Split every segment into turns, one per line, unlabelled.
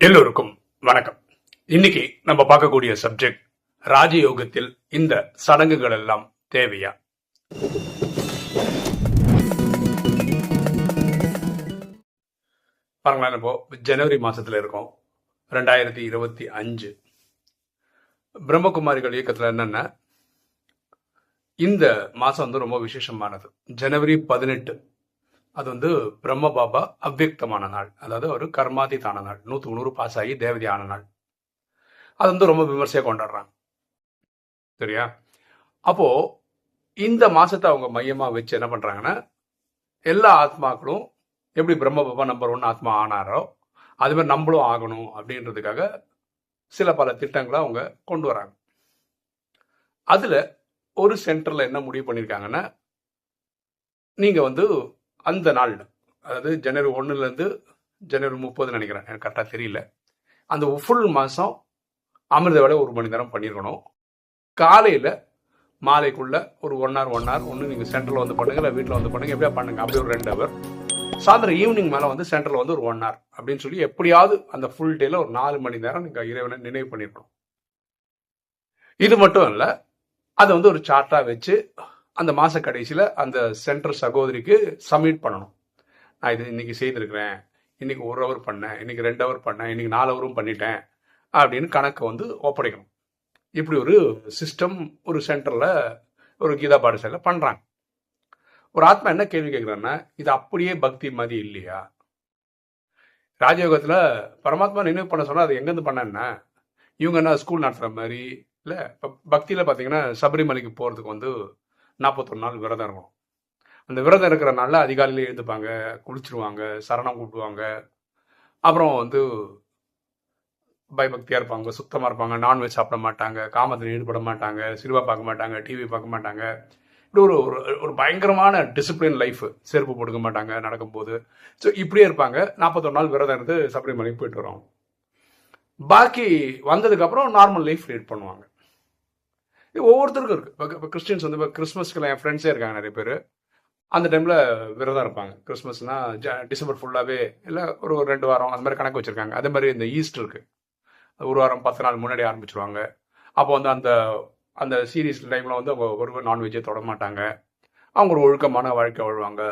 எல்லோருக்கும் வணக்கம். இன்னைக்கு நம்ம பார்க்கக்கூடிய சப்ஜெக்ட் ராஜயோகத்தில் இந்த சடங்குகள் எல்லாம் தேவையா? பாருங்களேன் இப்போ ஜனவரி மாசத்துல இருக்கோம். ரெண்டாயிரத்தி இருபத்தி அஞ்சு. பிரம்மகுமாரிகள் இயக்கத்துல என்னன்னா இந்த மாசம் வந்து ரொம்ப விசேஷமானது. ஜனவரி பதினெட்டு. அது வந்து பிரம்ம பாபா அவ்வியக்தமான நாள். அதாவது ஒரு கர்மாதிதான நாள். நூற்று நூறு பாஸ் ஆகி தேவதையான நாள். அது வந்து ரொம்ப விமர்சையாக கொண்டாடுறாங்க. சரியா? அப்போ இந்த மாசத்தை அவங்க மையமாக வச்சு என்ன பண்ணுறாங்கன்னா எல்லா ஆத்மாக்களும் எப்படி பிரம்ம பாபா நம்பர் ஒன் ஆத்மா ஆனாரோ அதுமாதிரி நம்மளும் ஆகணும் அப்படின்றதுக்காக சில பல திட்டங்களை அவங்க கொண்டு வராங்க. அதில் ஒரு சென்டரில் என்ன முடிவு பண்ணியிருக்காங்கன்னா நீங்கள் வந்து அந்த நாள் அதாவது ஜனவரி ஒன்றுலேருந்து ஜனவரி முப்பதுன்னு நினைக்கிறேன். எனக்கு கரெக்டாக தெரியல. அந்த ஃபுல் மாதம் அமிர்த வேலை ஒரு மணி நேரம் பண்ணியிருக்கணும் காலையில் மாலைக்குள்ள ஒரு ஒன் ஹவர் ஒன் ஹவர் ஒன்று நீங்கள் சென்டரில் வந்து பண்ணுங்கள் இல்லை வீட்டில் வந்து பண்ணுங்கள் எப்படியா பண்ணுங்க அப்படி ஒரு ரெண்டு ஹவர் சாயந்தரம் ஈவினிங் மேலே வந்து சென்டரில் வந்து ஒரு ஒன் ஹவர் அப்படின்னு சொல்லி எப்படியாவது அந்த ஃபுல் டேல ஒரு நாலு மணி நேரம் நீங்கள் இறைவனை நினைவு பண்ணியிருக்கணும் இது மட்டும் இல்லை அதை வந்து ஒரு சார்ட்டாக வச்சு அந்த மாத கடைசியில் அந்த சென்டர் சகோதரிக்கு சப்மிட் பண்ணணும். நான் இது இன்றைக்கி செய்திருக்கிறேன். இன்றைக்கி ஒரு ஹவர் பண்ணேன். இன்னைக்கு ரெண்டு ஹவர் பண்ணேன். இன்றைக்கி நாலு ஹவரும் பண்ணிட்டேன். அப்படின்னு கணக்கை வந்து ஒப்படைக்கணும். இப்படி ஒரு சிஸ்டம் ஒரு சென்டரில் ஒரு கீதா பாடசாலையில் பண்ணுறாங்க ஒரு ஆத்மா என்ன கேள்வி கேட்குறாங்கன்னா இது அப்படியே பக்தி மாதிரி இல்லையா? ராஜயோகத்தில் பரமாத்மா நினைவு பண்ண சொன்னால் அது எங்கேருந்து பண்ண இவங்க என்ன ஸ்கூல் நடத்துகிற மாதிரி? இல்லை இப்போ பக்தியில் பார்த்தீங்கன்னா சபரிமலைக்கு போகிறதுக்கு வந்து நாற்பத்தொரு நாள் விரதம் இருக்கணும். அந்த விரதம் இருக்கிற நாளில் அதிகாலையில் எழுந்துப்பாங்க குளிச்சிருவாங்க சரணம் கூப்பிடுவாங்க அப்புறம் வந்து பயபக்தியாக இருப்பாங்க சுத்தமாக இருப்பாங்க நான்வெஜ் சாப்பிட மாட்டாங்க காமத்தில் ஈடுபட மாட்டாங்க சினிமா பார்க்க மாட்டாங்க டிவி பார்க்க மாட்டாங்க. இப்படி ஒரு ஒரு ஒரு பயங்கரமான டிசிப்ளின் லைஃப் செருப்பு போட்டுக்க மாட்டாங்க நடக்கும்போது. ஸோ இப்படியே இருப்பாங்க. நாற்பத்தொரு நாள் விரதம் இருந்து சபரிமலைக்கு போயிட்டு வருவாங்க பாக்கி வந்ததுக்கப்புறம் நார்மல் லைஃப் லீட் பண்ணுவாங்க. ஒவ்வொருத்தருக்கும் இருக்குது இப்போ இப்போ கிறிஸ்டின்ஸ் வந்து இப்போ கிறிஸ்மஸ்க்கு என் ஃப்ரெண்ட்ஸே இருக்காங்க நிறைய பேர். அந்த டைமில் விரதம் இருப்பாங்க. கிறிஸ்மஸ்னால் ஜ டிசம்பர் ஃபுல்லாகவே இல்லை ஒரு ஒரு ரெண்டு வாரம் அந்த மாதிரி கணக்கு வச்சுருக்காங்க. அதே மாதிரி இந்த ஈஸ்ட் இருக்குது ஒரு வாரம் பத்து நாள் முன்னாடி ஆரம்பிச்சிருவாங்க. அப்போ வந்து அந்த அந்த சீரீஸ் டைமில் வந்து அவங்க ஒரு நான்வெஜ்ஜே தொட மாட்டாங்க. அவங்க ஒரு ஒழுக்கமான வாழ்க்கை வாழ்வாங்க.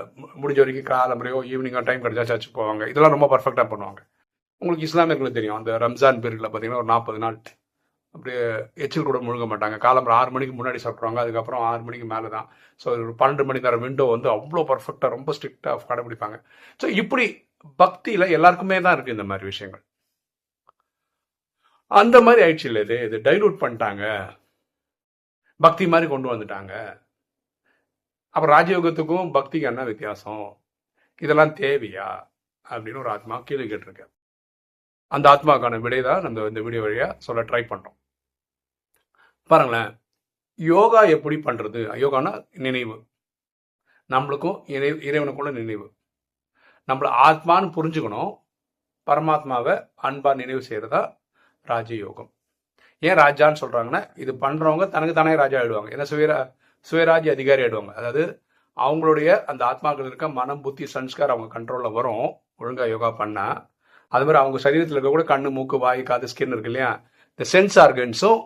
முடிஞ்ச வரைக்கும் காலம்பரையோ ஈவினிங்கோ டைம் கிடைச்சா சர்ச்சு போவாங்க. இதெல்லாம் ரொம்ப பர்ஃபெக்டாக பண்ணுவாங்க. உங்களுக்கு இஸ்லாமியர்களுக்கு தெரியும். அந்த ரம்ஜான் பீரியடில் பார்த்தீங்கன்னா ஒரு நாற்பது நாள். அப்படியே எச்சில் கூட முழுங்க மாட்டாங்க. காலம்பரம் ஆறு மணிக்கு முன்னாடி சாப்பிட்ருவாங்க அதுக்கப்புறம் ஆறு மணிக்கு மேலே தான் ஸோ ஒரு பன்னெண்டு மணி நேரம் விண்டோ வந்து அவ்வளோ பர்ஃபெக்டாக ரொம்ப ஸ்ட்ரிக்டாக கடைபிடிப்பாங்க. ஸோ இப்படி பக்தியில் எல்லாருக்குமே தான் இருக்குது இந்த மாதிரி விஷயங்கள். அந்த மாதிரி ஆயிடுச்சு இல்லை இது. இது டைலூட் பண்ணிட்டாங்க. பக்தி மாதிரி கொண்டு வந்துட்டாங்க. அப்புறம் ராஜயோகத்துக்கும் பக்திக்கு என்ன வித்தியாசம்? இதெல்லாம் தேவையா? அப்படின்னு ஒரு ஆத்மா கேள்வி கேட்டிருக்கேன் அந்த ஆத்மாக்கான விடை தான் நம்ம இந்த வீடியோ வழியாக சொல்ல ட்ரை பண்ணுறோம் பாருங்களேன். யோகா எப்படி பண்ணுறது யோகானா நினைவு. நம்மளுக்கும் இறை இறைவனுக்குள்ள நினைவு. நம்மள ஆத்மான்னு புரிஞ்சுக்கணும். பரமாத்மாவை அன்பா நினைவு செய்கிறதா ராஜயோகம். ஏன் ராஜான்னு சொல்கிறாங்கன்னா இது பண்ணுறவங்க தனக்கு தானே ராஜா ஆயிடுவாங்க. ஏன்னா சுயரா சுயராஜ்ய அதிகாரி ஆயிடுவாங்க. அதாவது அவங்களுடைய அந்த ஆத்மாக்கள் இருக்க மனம் புத்தி சன்ஸ்கார் அவங்க கண்ட்ரோலில் வரும். ஒழுங்காக யோகா பண்ணால் அது மாதிரி அவங்க சரீரத்தில் இருக்க கூட கண்ணு மூக்கு வாய் காது ஸ்கின் இருக்கு இல்லையா? இந்த சென்ஸ் ஆர்கன்ஸும்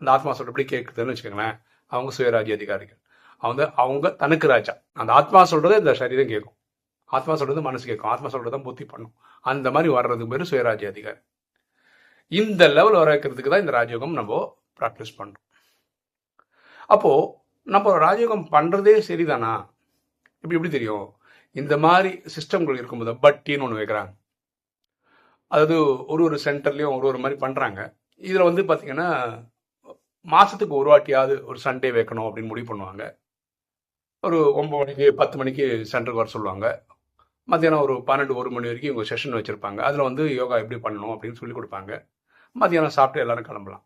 அந்த ஆத்மா சொல்றபடி கேட்குதுன்னு வச்சுக்கோங்களேன் அவங்க சுயராஜ்ய அதிகாரிகள். அவங்க அவங்க தனக்கு ராஜா. அந்த ஆத்மா சொல்றது இந்த சரீரம் கேட்கும் ஆத்மா சொல்றது மனசு கேட்கும் ஆத்மா சொல்றது தான் புத்தி பண்ணும். அந்த மாதிரி வர்றதுக்கு பேர் சுயராஜ்ய அதிகாரி. இந்த லெவல் வர வைக்கிறதுக்கு தான் இந்த ராஜயோகம் நம்ம ப்ராக்டிஸ் பண்ணுறோம் அப்போ நம்ம ராஜயோகம் பண்றதே சரிதானா? இப்படி எப்படி தெரியும்? இந்த மாதிரி சிஸ்டம்கள் இருக்கும்போது பட்டின்னு ஒன்று வைக்கிறாங்க. அதாவது ஒரு ஒரு சென்டர்லேயும் ஒரு ஒரு மாதிரி பண்ணுறாங்க இதில் வந்து பார்த்தீங்கன்னா மாதத்துக்கு ஒரு வாட்டியாவது ஒரு சண்டே வைக்கணும் அப்படின்னு முடிவு பண்ணுவாங்க. ஒரு ஒம்பது மணிக்கு பத்து மணிக்கு சென்டருக்கு வர சொல்லுவாங்க. மத்தியானம் ஒரு பன்னெண்டு ஒரு மணி வரைக்கும் இவங்க செஷன் வச்சுருப்பாங்க. அதில் வந்து யோகா எப்படி பண்ணணும் அப்படின்னு சொல்லி கொடுப்பாங்க. மத்தியானம் சாப்பிட்டு எல்லாரும் கிளம்பலாம்.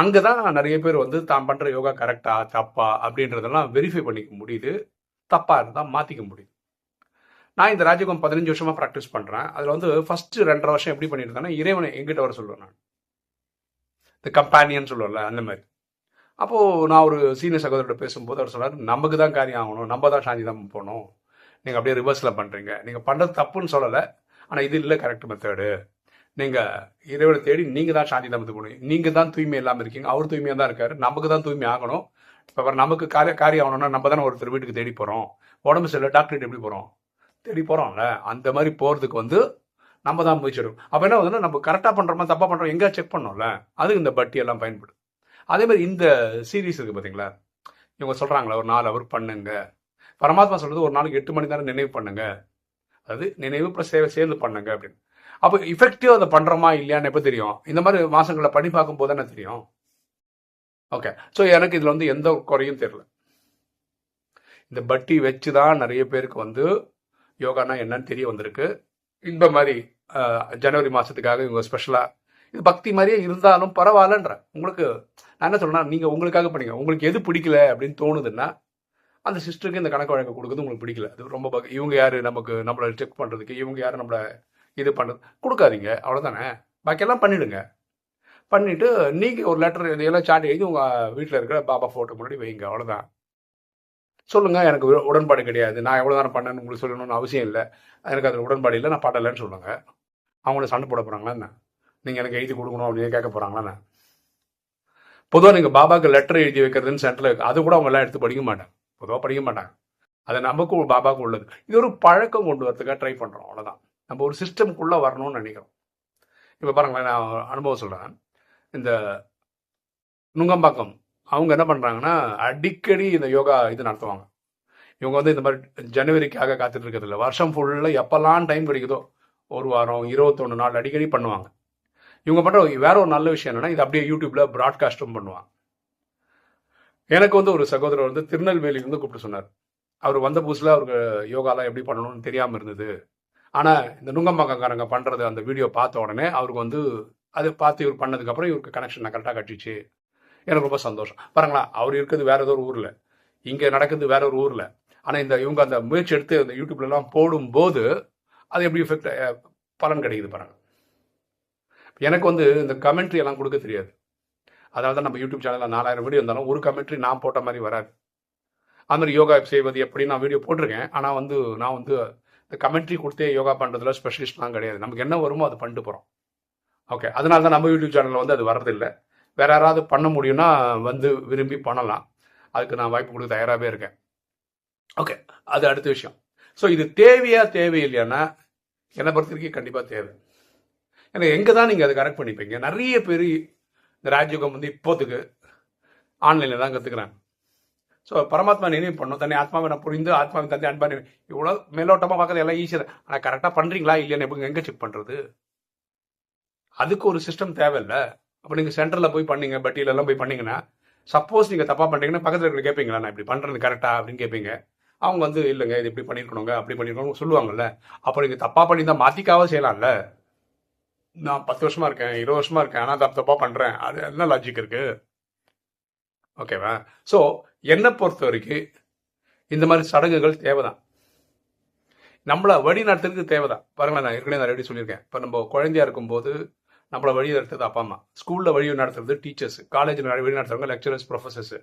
அங்கே தான் நிறைய பேர் வந்து தான் பண்ணுற யோகா கரெக்டா தப்பா அப்படின்றதெல்லாம் வெரிஃபை பண்ணிக்க முடியுது. தப்பாக இருந்தால் மாற்றிக்க முடியுது. நான் இந்த ராஜயோகம் பதினஞ்சு வருஷமாக ப்ராக்டிஸ் பண்ணுறேன் அதில் வந்து ஃபஸ்ட்டு ரெண்டரை வருஷம் எப்படி பண்ணியிருந்தேன்னா இறைவனை எங்கிட்ட வர சொல்லுவேன் நான். இந்த கம்பானியன் சொல்லுவோம்ல அந்த மாதிரி. அப்போது நான் ஒரு சீனியர் சகோதரர்கிட்ட பேசும்போது அவர் சொன்னார் நமக்கு தான் காரியம் ஆகணும் நம்ம தான் சாந்தி தான் போகணும். நீங்கள் அப்படியே ரிவர்ஸில் பண்ணுறீங்க நீங்கள் பண்ணுறது தப்புன்னு சொல்லலை ஆனால் இது இல்லை கரெக்ட் மெத்தேடு நீங்கள் இறைவனை தேடி நீங்கள் தான் சாந்தி தமத்து போகணும். நீங்கள் தான் தூய்மை இல்லாமல் இருக்கீங்க. அவர் தூய்மையாக தான் இருக்கார். நமக்கு தான் தூய்மை ஆகணும். இப்போ நமக்கு காரிய காரியம் ஆகணும்னா நம்ம தானே ஒருத்தர் வீட்டுக்கு தேடி போகிறோம் உடம்பு சரியில்லை டாக்டர்கிட்ட எப்படி போகிறோம் தேடி போகிறோம்ல அந்த மாதிரி போகிறதுக்கு வந்து நம்ம தான் முடிச்சிடும் அப்போ என்ன வந்து நம்ம கரெக்டாக பண்ணுறோமா தப்பாக பண்ணுறோம் எங்கே செக் பண்ணோம்ல அதுக்கு இந்த பட்டி எல்லாம் பயன்படும். அதே மாதிரி இந்த சீரீஸ் இருக்கு பார்த்தீங்களா இவங்க சொல்கிறாங்களா ஒரு நாலு அவர் பண்ணுங்க. பரமாத்மா சொல்கிறது ஒரு நாளைக்கு எட்டு மணி நேரம் நினைவு பண்ணுங்க. அது நினைவு ப்ளஸ் சேவை சேர்ந்து பண்ணுங்க அப்படின்னு. அப்போ இஃபெக்டிவாக அதை பண்ணுறோமா இல்லையான்னு எப்போ தெரியும்? இந்த மாதிரி மாதங்களில் பண்ணி பார்க்கும்போது தானே தெரியும்? ஓகே ஸோ எனக்கு இதில் வந்து எந்த குறையும் தெரியல. இந்த பட்டி வச்சு தான் நிறைய பேருக்கு வந்து யோகானா என்னன்னு தெரிய வந்திருக்கு. இந்த மாதிரி ஜனவரி மாதத்துக்காக இவங்க ஸ்பெஷலாக இது பக்தி மாதிரியே இருந்தாலும் பரவாயில்லன்ற. உங்களுக்கு நான் என்ன சொல்றேன்னா நீங்கள் உங்களுக்காக பண்ணீங்க உங்களுக்கு எது பிடிக்கல அப்படின்னு தோணுதுன்னா அந்த சிஸ்டருக்கு இந்த கணக்கு வழக்கு கொடுக்குறது உங்களுக்கு பிடிக்கல. அது ரொம்ப பக- இவங்க யார் நமக்கு நம்மளை செக் பண்ணுறதுக்கு இவங்க யார் நம்மளை இது பண்ணுறது கொடுக்காதீங்க. அவ்வளோதானே பாக்கியெல்லாம் பண்ணிவிடுங்க பண்ணிட்டு நீங்கள் ஒரு லெட்டர் இதெல்லாம் சாட்டி எழுதி உங்கள் வீட்டில் இருக்கிற பாபா ஃபோட்டோ முன்னாடி வைங்க. அவ்வளோதான் சொல்லுங்க எனக்கு உடன்பாடு கிடையாது. நான் எவ்வளோ நேரம் பண்ணேன்னு உங்களுக்கு சொல்லணும்னு அவசியம் இல்லை. எனக்கு அதில் உடன்பாடு இல்லை நான் பாடலைன்னு சொல்லுங்க. அவங்கள சண்டை போட போறாங்களா என்ன? எனக்கு எழுதி கொடுக்கணும் அப்படின்னு கேட்க போறாங்களா என்ன? பொதுவாக நீங்கள் பாபாவுக்கு லெட்டர் எழுதி வைக்கிறதுன்னு சென்டரில் அது கூட அவங்க எல்லாம் எடுத்து படிக்க மாட்டாங்க. பொதுவாக படிக்க மாட்டாங்க. அது நமக்கும் பாபாவுக்கும் உள்ளது. இது ஒரு பழக்கம் கொண்டு வரதுக்காக ட்ரை பண்ணுறோம் அவ்வளோதான் நம்ம ஒரு சிஸ்டம்குள்ளே வரணும்னு நினைக்கிறோம். இப்போ பாருங்களேன் நான் அனுபவம் சொல்கிறேன் இந்த நுங்கம்பாக்கம் அவங்க என்ன பண்ணுறாங்கன்னா அடிக்கடி இந்த யோகா இது நடத்துவாங்க. இவங்க வந்து இந்த மாதிரி ஜனவரிக்காக காத்துட்டு இருக்கிறதில்ல வருஷம் ஃபுல்லாக எப்போல்லாம் டைம் கிடைக்குதோ ஒரு வாரம் இருபத்தொன்று நாள் அடிக்கடி பண்ணுவாங்க. இவங்க பண்ணுற வேற ஒரு நல்ல விஷயம் என்னென்னா இது அப்படியே யூடியூப்பில் ப்ராட்காஸ்ட்டும் பண்ணுவாங்க. எனக்கு வந்து ஒரு சகோதரர் வந்து திருநெல்வேலியில இருந்து கூப்பிட்டு சொன்னார். அவர் வந்த புதுசில் அவருக்கு யோகாலாம் எப்படி பண்ணணும்னு தெரியாமல் இருந்தது. ஆனால் இந்த நுங்கம்பாக்கக்காரங்க பண்ணுறது அந்த வீடியோ பார்த்த உடனே அவருக்கு வந்து அது பார்த்து இவர் பண்ணதுக்கப்புறம் இவருக்கு கனெக்ஷன் கரெக்டாக கட்டிச்சு. எனக்கு ரொம்ப சந்தோஷம். பாருங்களா அவர் இருக்கிறது வேற ஏதோ ஒரு ஊரில். இங்கே நடக்குது வேற ஒரு ஊரில். ஆனால் இந்த இவங்க அந்த முயற்சி எடுத்து அந்த யூடியூப்லலாம் போடும்போது அது எப்படி எஃபெக்ட் பலன் கிடைக்குது பாருங்கள் எனக்கு வந்து இந்த கமெண்ட்ரி எல்லாம் கொடுக்க தெரியாது. அதனால தான் நம்ம யூடியூப் சேனலில் நாலாயிரம் வீடியோ இருந்தாலும் ஒரு கமெண்ட்ரி நான் போட்ட மாதிரி வராது. அது மாதிரி யோகா செய்வது எப்படி நான் வீடியோ போட்டிருக்கேன். ஆனால் வந்து நான் வந்து இந்த கமெண்ட்ரி கொடுத்தே யோகா பண்ணுறதுல ஸ்பெஷலிஸ்ட்லாம் கிடையாது. நமக்கு என்ன வருமோ அது பண்ணிட்டு போகிறோம் ஓகே அதனால தான் நம்ம யூடியூப் சேனலில் வந்து அது வரதில்லை வேற யாராவது பண்ண முடியும்னா வந்து விரும்பி பண்ணலாம். அதுக்கு நான் வாய்ப்பு கொடுக்க தயாராகவே இருக்கேன். ஓகே அது அடுத்த விஷயம். ஸோ இது தேவையா தேவையில்லையானா என்னை பொறுத்த வரைக்கும் கண்டிப்பாக தேவை. ஏன்னா எங்கே தான் நீங்கள் அதை கரெக்ட் பண்ணிப்பீங்க. நிறைய பேர் இந்த ராஜயோகம் வந்து இப்போத்துக்கு ஆன்லைனில் தான் கற்றுக்குறாங்க ஸோ பரமாத்மா நினைவு பண்ணும் தன்னை ஆத்மாவை நான் புரிந்து ஆத்மாவை தந்தை அன்பா இவ்வளோ மேலோட்டமாக பார்க்கறது எல்லாம் ஈஸியாக ஆனால் கரெக்டாக பண்ணுறீங்களா இல்லையான்னு எப்படி எங்கே செக் பண்ணுறது அதுக்கு ஒரு சிஸ்டம் தேவையில்லை. அப்போ நீங்கள் சென்டரில் போய் பண்ணீங்க பட்டியில எல்லாம் போய் பண்ணீங்கன்னா சப்போஸ் நீங்கள் தப்பாக பண்ணுறீங்கன்னா பக்கத்தில் இருக்கிற கேட்பீங்களா நான் இப்படி பண்ணுறது கரெக்டா அப்படின்னு கேட்பீங்க அவங்க வந்து இல்லைங்க இது இப்படி பண்ணியிருக்கணுங்க அப்படி பண்ணியிருக்கணும் சொல்லுவாங்கல்ல. அப்போ நீங்கள் தப்பாக பண்ணியிருந்தால் தான் செய்யலாம்ல? நான் பத்து வருஷமாக இருக்கேன் இருபது வருஷமாக இருக்கேன் ஆனால் தப்பு தப்பாக பண்ணுறேன் அது என்ன லாஜிக் இருக்குது ஓகேவா? ஸோ என்னை பொறுத்த வரைக்கும் இந்த மாதிரி சடங்குகள் தேவைதான். நம்மளை வழி நடத்துறதுக்கு தேவைதான். பாருங்களேன் நான் ஏற்கனவே நிறைய சொல்லியிருக்கேன். இப்போ நம்ம குழந்தையா இருக்கும்போது நம்மளை வழி நடத்துறது அப்பா அம்மா. ஸ்கூலில் வழி நடத்துறது டீச்சர்ஸ் காலேஜில் வழி நடத்துறவங்க லெக்சரர்ஸ் ப்ரொஃபஸர்ஸ்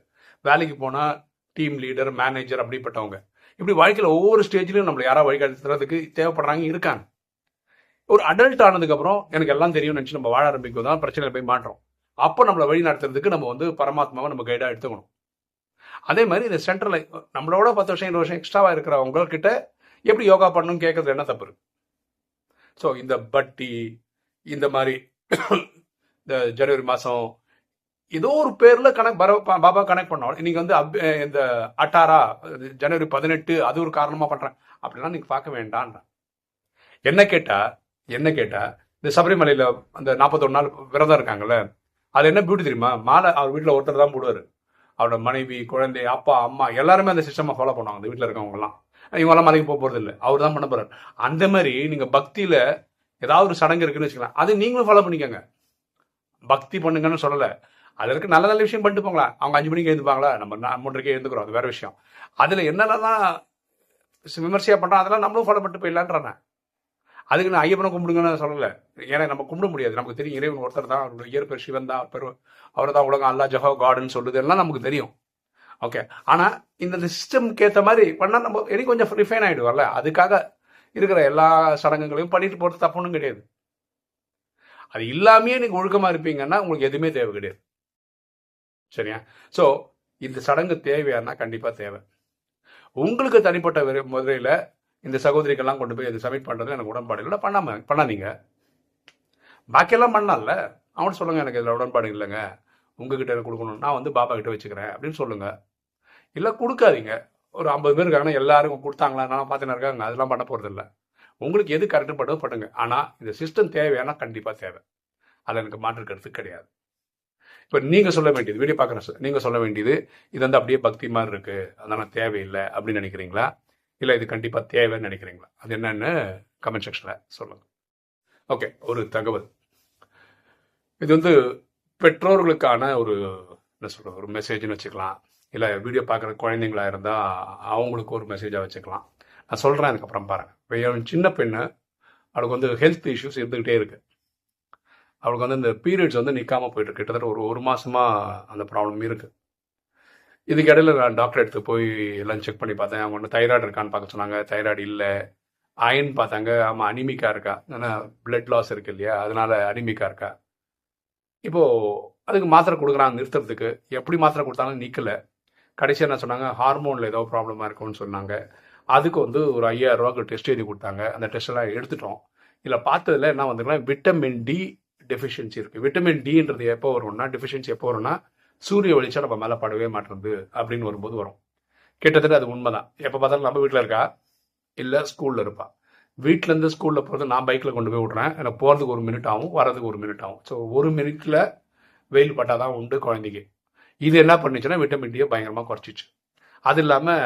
வேலைக்கு போனால் டீம் லீடர் மேனேஜர் அப்படிப்பட்டவங்க. இப்படி வாழ்க்கையில் ஒவ்வொரு ஸ்டேஜ்லையும் நம்மளை யாராவது வழிகாட்டுறதுக்கு தேவைப்படுறாங்க இருக்காங்க. ஒரு அடல்ட் ஆனதுக்கப்புறம் எனக்கு எல்லாம் தெரியும்னு நினச்சி நம்ம வாழ ஆரம்பிக்கும் தான் பிரச்சனையில் போய் மாற்றோம் அப்போ நம்மளை வழி நடத்துறதுக்கு நம்ம வந்து பரமாத்மாவை நம்ம கைடாக எடுத்துக்கணும். அதே மாதிரி இந்த சென்ட்ரல் நம்மளோட பத்து வருஷம் இருபது வருஷம் எக்ஸ்ட்ராவாக இருக்கிறவங்க கிட்ட எப்படி யோகா பண்ணணும்னு கேட்கறது என்ன தப்பு ஸோ இந்த பட்டி இந்த மாதிரி இந்த ஜனவரி மாதம் ஏதோ ஒரு பேரில் கணக்கு பர- பாபா கனெக்ட் பண்ணோம். நீங்கள் வந்து அப்- இந்த அட்டாரா ஜனவரி பதினெட்டு அது ஒரு காரணமாக பண்ணுறேன் அப்படிலாம் நீங்கள் பார்க்க வேண்டாம் என்ன கேட்டால் என்ன கேட்டால் இந்த சபரிமலையில் அந்த நாற்பத்தொரு நாள் விரதம் இருக்காங்கல்ல அது என்ன பியூட்டி தெரியுமா? மாலை அவர் வீட்டில் ஒருத்தர் தான் போடுவார். அவரோட மனைவி குழந்தை அப்பா அம்மா எல்லாருமே அந்த சிஸ்டமாக ஃபாலோ பண்ணுவாங்க அந்த வீட்டில் இருக்கவங்கலாம். இவங்கெல்லாம் மலைக்கு போக போகிறது இல்லை அவர் தான் பண்ண போகிறார் அந்த மாதிரி நீங்கள் பக்தியில் ஏதாவது ஒரு சடங்கு இருக்குன்னு வச்சுக்கலாம். அது நீங்களும் ஃபாலோ பண்ணிக்கோங்க. பக்தி பண்ணுங்கன்னு சொல்லலை. அதுல இருக்க நல்ல நல்ல விஷயம் பண்ணிட்டு போங்களா? அவங்க அஞ்சு மணிக்கு எழுந்துப்பாங்களா? நம்ம நா- மூன்றரைக்கே எழுந்துக்கிறோம். அது வேற விஷயம். அதில் என்னென்னலாம் விமர்சையாக பண்ணுறோம் அதெல்லாம் நம்மளும் ஃபாலோ பண்ணிட்டு போயிடலான்றேன். அதுக்கு நான் ஐயப்பனை கும்பிடுங்கன்னு சொல்லலை. ஏன்னா நம்ம கும்பிட முடியாது. நமக்கு தெரியும் இறைவன் ஒருத்தர் தான். அவருடைய இயற்பெயர் சிவன் தான். பெரு அவர் தான் உலகம் அல்லா ஜஹோ காடுன்னு சொல்லுது. எல்லாம் நமக்கு தெரியும். ஓகே ஆனால் இந்த சிஸ்டம்க்கு ஏற்ற மாதிரி பண்ணால் நம்ம இனி கொஞ்சம் ரிஃபைன் ஆயிடுவார்ல. அதுக்காக இருக்கிற எல்லா சடங்குகளையும் பண்ணிட்டு போகிறது தப்புன்னு கிடையாது. அது இல்லாமையே நீங்கள் ஒழுக்கமாக இருப்பீங்கன்னா உங்களுக்கு எதுவுமே தேவை கிடையாது. சரியா? ஸோ இந்த சடங்கு தேவையானா கண்டிப்பாக தேவை. உங்களுக்கு தனிப்பட்ட முறையில் இந்த சகோதரிக்கெல்லாம் கொண்டு போய் இது சப்மிட் பண்ணுறது எனக்கு உடன்பாடு இல்லை. பண்ணாம பண்ணாதீங்க. பாக்கியெல்லாம் பண்ணலாம்ல அவன் சொல்லுங்கள் எனக்கு இதில் உடன்பாடு இல்லைங்க. உங்ககிட்ட எனக்கு கொடுக்கணும். நான் வந்து பாப்பா கிட்ட வச்சுக்கிறேன். அப்படின்னு சொல்லுங்கள் இல்லை கொடுக்காதீங்க. ஒரு ஐம்பது பேர் இருக்காங்கன்னா எல்லாரும் கொடுத்தாங்களா? நான் பார்த்துன்னு இருக்காங்க. அதெல்லாம் பண்ண போகிறது இல்லை உங்களுக்கு எது கரெக்டு படுதோ பண்ணுங்க. ஆனால் இந்த சிஸ்டம் தேவையானா கண்டிப்பாக தேவை. அதில் எனக்கு மாற்று கருத்து கிடையாது. இப்போ நீங்கள் சொல்ல வேண்டியது வீடியோ பார்க்குறேன் நீங்கள் சொல்ல வேண்டியது இது வந்து அப்படியே பக்தி மாதிரி இருக்குது அதனால் தேவையில்லை அப்படின்னு நினைக்கிறீங்களா? இல்லை இது கண்டிப்பாக தேவைன்னு நினைக்கிறீங்களா? அது என்னென்னு கமெண்ட் செக்ஷனில் சொல்லுங்கள் ஓகே ஒரு தகவல். இது வந்து பெற்றோர்களுக்கான ஒரு என்ன சொல்கிறது ஒரு மெசேஜ்னு வச்சுக்கலாம். இல்லை வீடியோ பார்க்குற குழந்தைங்களா இருந்தால் அவங்களுக்கு ஒரு மெசேஜாக வச்சுக்கலாம். நான் சொல்கிறேன் அதுக்கப்புறம் பாருங்கள் சின்ன பெண்ணு அவளுக்கு வந்து ஹெல்த் இஷ்யூஸ் இருந்துக்கிட்டே இருக்குது அவளுக்கு வந்து இந்த பீரியட்ஸ் வந்து நிற்காமல் போயிட்டு கிட்டத்தட்ட ஒரு ஒரு மாதமாக அந்த ப்ராப்ளம் இருக்குது இதுக்கு இடையில நான் டாக்டர் எடுத்து போய் எல்லாம் செக் பண்ணி பார்த்தேன். அவங்க ஒன்று தைராய்டு இருக்கான்னு பார்க்க சொன்னாங்க. தைராய்டு இல்லை. அயன் பார்த்தாங்க. ஆமாம் அனிமிக்காக இருக்கா? ஏன்னா பிளட் லாஸ் இருக்கு இல்லையா? அதனால அனிமிக்காக இருக்கா? இப்போது அதுக்கு மாத்திரை கொடுக்குறாங்க நிறுத்துறதுக்கு. எப்படி மாத்திரை கொடுத்தாலும் நிற்கலை கடைசியாக என்ன சொன்னாங்க? ஹார்மோனில் ஏதோ ப்ராப்ளமாக இருக்கும்னு சொன்னாங்க. அதுக்கு வந்து ஒரு ஐயாயிரரூவாக்கு டெஸ்ட் எழுதி கொடுத்தாங்க. அந்த டெஸ்ட் எல்லாம் எடுத்துட்டோம். இதில் பார்த்ததுல என்ன வந்துக்கலாம் விட்டமின் டி டெஃபிஷியன்சி இருக்குது விட்டமின் டின்றது எப்போ வரும்னா டெஃபிஷியன்சி எப்போ வரும்னா சூரிய வெளிச்சம் நம்ம மேலே படவே மாட்டேங்குது அப்படின்னு வரும்போது வரும். கிட்டத்தட்ட அது உண்மைதான். எப்போ பார்த்தாலும் நம்ம வீட்டில் இருக்கா? இல்லை ஸ்கூலில் இருப்பா. வீட்டிலேருந்து ஸ்கூலில் போகிறது நான் பைக்கில் கொண்டு போய் விட்றேன். எனக்கு போகிறதுக்கு ஒரு மினிட் ஆகும் வரதுக்கு ஒரு மினிட் ஆகும். ஸோ ஒரு மினிட்டில் வெயில் பட்டால் தான் உண்டு குழந்தைக்கு. இது என்ன பண்ணுச்சுன்னா விட்டமின் டியை பயங்கரமாக குறைச்சிச்சு. அது இல்லாமல்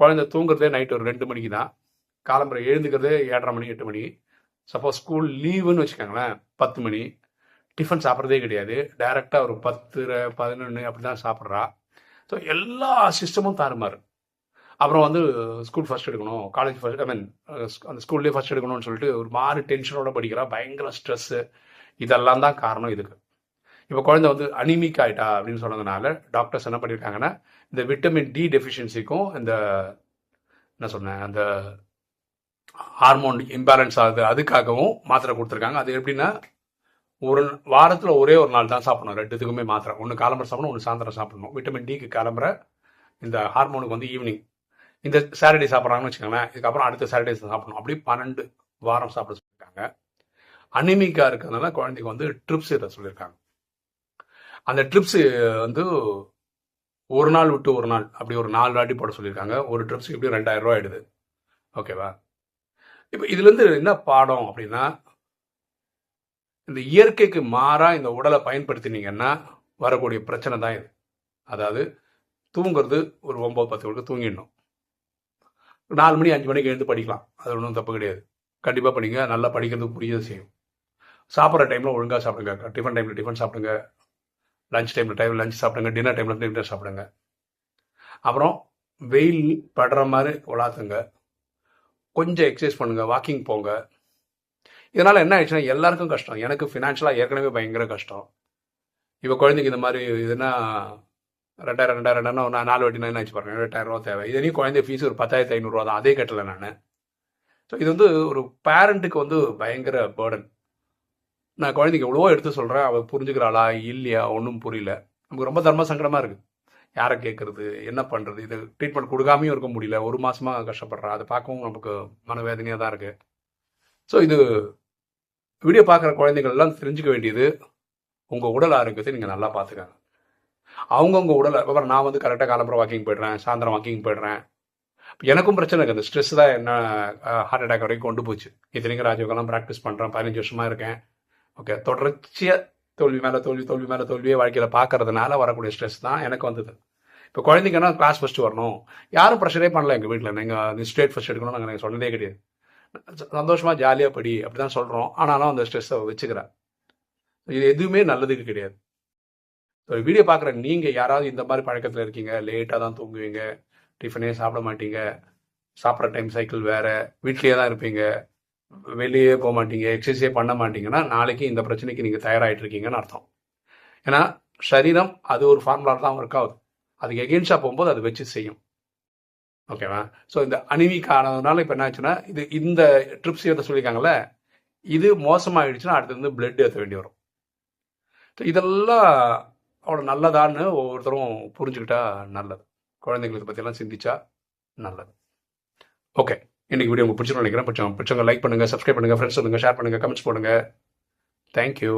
குழந்தை தூங்குறதே நைட் ஒரு ரெண்டு மணிக்கு தான் காலம்புரை எழுந்துக்கிறதே ஏழரை மணி எட்டு மணி. சப்போஸ் ஸ்கூல் லீவுன்னு வச்சுக்கோங்களேன் பத்து மணி. டிஃபன் சாப்பிட்றதே கிடையாது. டைரெக்டாக ஒரு பத்து பதினொன்று அப்படி தான் சாப்பிட்றா. ஸோ எல்லா சிஸ்டமும் தாறுமாறு. அப்புறம் வந்து ஸ்கூல் ஃபர்ஸ்ட் எடுக்கணும் காலேஜ் ஃபஸ்ட் ஐ மீன் அந்த ஸ்கூல்லேயே ஃபர்ஸ்ட் எடுக்கணும்னு சொல்லிட்டு ஒரு மாதிரி டென்ஷனோட படிக்கிறா. பயங்கர ஸ்ட்ரெஸ்ஸு இதெல்லாம் தான் காரணம் இதுக்கு. இப்போ குழந்தை வந்து அனிமிக் ஆகிட்டா அப்படின்னு சொன்னதுனால டாக்டர்ஸ் என்ன பண்ணியிருக்காங்கன்னா இந்த விட்டமின் டி டெஃபிஷியன்சிக்கும் இந்த என்ன சொன்னேன் அந்த ஹார்மோன் இம்பேலன்ஸ் ஆகுது அதுக்காகவும் மாத்திரை கொடுத்துருக்காங்க. அது எப்படின்னா ஒரு வாரத்தில் ஒரே ஒரு நாள் தான் சாப்பிடணும். ரெண்டுத்துக்குமே மாத்திரை. ஒன்று காலம்பரை சாப்பிடணும் ஒன்று சாயந்தரம் சாப்பிடணும். விட்டமின் டிக்கு காலம்பரை இந்த ஹார்மோனுக்கு வந்து ஈவினிங் இந்த சாட்டர்டே சாப்பிட்றாங்கன்னு வச்சுக்கோங்களேன் இதுக்கப்புறம் அடுத்த சாட்டர்டே சாப்பிடணும். அப்படி பன்னெண்டு வாரம் சாப்பிட சொல்லியிருக்காங்க அனிமிக்காக இருக்கிறதுனால குழந்தைக்கு வந்து ட்ரிப்ஸ் இதை சொல்லியிருக்காங்க. அந்த ட்ரிப்ஸ் வந்து ஒரு நாள் விட்டு ஒரு நாள் அப்படி ஒரு நாலு வாட்டி போட சொல்லியிருக்காங்க. ஒரு ட்ரிப்ஸுக்கு எப்படியும் ரெண்டாயிரம் ரூபா ஆயிடுது. ஓகேவா இப்போ இதுலேருந்து என்ன பாடம் அப்படின்னா இந்த இயற்கைக்கு மாறாக இந்த உடலை பயன்படுத்தினீங்கன்னா வரக்கூடிய பிரச்சனை தான் இது. அதாவது தூங்குறது ஒரு ஒம்பது பத்து மணிக்கு தூங்கிடணும். நாலு மணி அஞ்சு மணிக்கு எழுந்து படிக்கலாம். அது ஒன்றும் தப்பு கிடையாது. கண்டிப்பாக படிங்க. நல்லா படிக்கிறது புரிய செய்யும். சாப்பிட்ற டைமில் ஒழுங்காக சாப்பிடுங்க. டிஃபன் டைமில் டிஃபன் சாப்பிடுங்க. லஞ்ச் டைமில் டைம் லஞ்ச் சாப்பிடுங்க டின்னர் டைமில் டின்னர் சாப்பிடுங்க. அப்புறம் வெயில் படுற மாதிரி உலாத்துங்க. கொஞ்சம் எக்ஸசைஸ் பண்ணுங்க வாக்கிங் போங்க. இதனால் என்ன ஆயிடுச்சுன்னா எல்லாருக்கும் கஷ்டம். எனக்கு ஃபினான்ஷியலாக ஏற்கனவே பயங்கர கஷ்டம். இப்போ குழந்தைக்கு இந்த மாதிரி இதுனா ரெண்டாயிரம் ரெண்டாயிரம் ரெண்டாயிரம் நான் நாலு வாட்டி நான் என்ன ஆச்சு பாருங்க ரெண்டாயிரம் ரூபா தேவை. இதனையும் குழந்தை ஃபீஸ் ஒரு பத்தாயிரத்தி ஐநூறுரூவா தான். அதே கட்டலை நான். ஸோ இது வந்து ஒரு பேரண்ட்டுக்கு வந்து பயங்கர பேர்டன் நான் குழந்தைக்கு எவ்வளவோ எடுத்து சொல்கிறேன் அவள் புரிஞ்சுக்கிறாளா இல்லையா ஒன்றும் புரியல. நமக்கு ரொம்ப தர்ம சங்கடமாக இருக்குது யாரை கேட்குறது என்ன பண்ணுறது இது ட்ரீட்மெண்ட் கொடுக்காமையும் இருக்க முடியல. ஒரு மாதமாக கஷ்டப்படுறா. அதை பார்க்கவும் நமக்கு மனவேதனையாக தான் இருக்குது ஸோ இது வீடியோ பார்க்குற குழந்தைங்கள்லாம் தெரிஞ்சுக்க வேண்டியது உங்கள் உடல் ஆரோக்கியத்தை நீங்கள் நல்லா பார்த்துக்கங்க. அவங்கவுங்க உடல் அப்புறம் நான் வந்து கரெக்டாக காலம்புற வாக்கிங் போயிடுறேன் சாயந்தரம் வாக்கிங் போயிடுறேன். எனக்கும் பிரச்சனை இருக்குது ஸ்ட்ரெஸ் தான் என்ன ஹார்ட் அட்டாக் வரைக்கும் கொண்டு போச்சு. இத்தனைக்கும் ராஜயோகெல்லாம் ப்ராக்டிஸ் பண்ணுறேன் பதினஞ்சு வருஷமாக இருக்கேன். ஓகே தொடர்ச்சியாக தோல்வி மேலே தோல்வி தோல்வி மேலே தோல்வியே வாழ்க்கையில் பார்க்கறதுனால வரக்கூடிய ஸ்ட்ரெஸ் தான் எனக்கு வந்தது. இப்போ குழந்தைங்கன்னா கிளாஸ் ஃபஸ்ட்டு வரணும்? யாரும் ப்ரெஷரே பண்ணல எங்கள் வீட்டில் நீங்கள் ஸ்டேட் ஃபஸ்ட் எடுக்கணும்னு நாங்கள் சொன்னதே கிடையாது. சந்தோஷமாக ஜாலியாக படி அப்படி தான் சொல்கிறோம் ஆனாலும் அந்த ஸ்ட்ரெஸ்ஸை வச்சுக்கிறேன் இது எதுவுமே நல்லதுக்கு கிடையாது. ஸோ வீடியோ பார்க்குற நீங்கள் யாராவது இந்த மாதிரி பழக்கத்தில் இருக்கீங்க. லேட்டாக தான் தூங்குவீங்க. டிஃபனே சாப்பிட மாட்டீங்க. சாப்பிட்ற டைம் சைக்கிள் வேறு. வீட்லேயே தான் இருப்பீங்க. வெளியே போக மாட்டீங்க எக்ஸசைஸே பண்ண மாட்டீங்கன்னா நாளைக்கு இந்த பிரச்சனைக்கு நீங்கள் தயாராகிட்டு இருக்கீங்கன்னு அர்த்தம். ஏன்னா சரீரம் அது ஒரு ஃபார்முலா தான் ஒர்க் ஆகுது. அதுக்கு எகென்ஸ்டாக போகும்போது அது வச்சு செய்யும். ஓகேவா ஸோ இந்த அனிமிக் ஆனதுனால இப்போ என்ன ஆச்சுன்னா இது இந்த ட்ரிப்ஸ் எதை சொல்லியிருக்காங்கல்ல இது மோசமாகிடுச்சுன்னா அடுத்து வந்து பிளட் ஏற்ற வேண்டி வரும். ஸோ இதெல்லாம் அவ்வளோ நல்லதான்னு ஒவ்வொருத்தரும் புரிஞ்சுக்கிட்டா நல்லது. குழந்தைங்களுக்கு பற்றியெல்லாம் சிந்திச்சா நல்லது. ஓகே இன்னைக்கு வீடியோ உங்களுக்கு பிடிச்சிருக்கும் நினைக்கிறேன். பிடிச்சவங்க பிடிச்சவங்க லைக் பண்ணுங்கள் சப்ஸ்கிரைப் பண்ணுங்கள் ஃப்ரெண்ட்ஸ் சொல்லுங்கள் ஷேர் பண்ணுங்க கமெண்ட்ஸ் போடுங்கள் தேங்க்யூ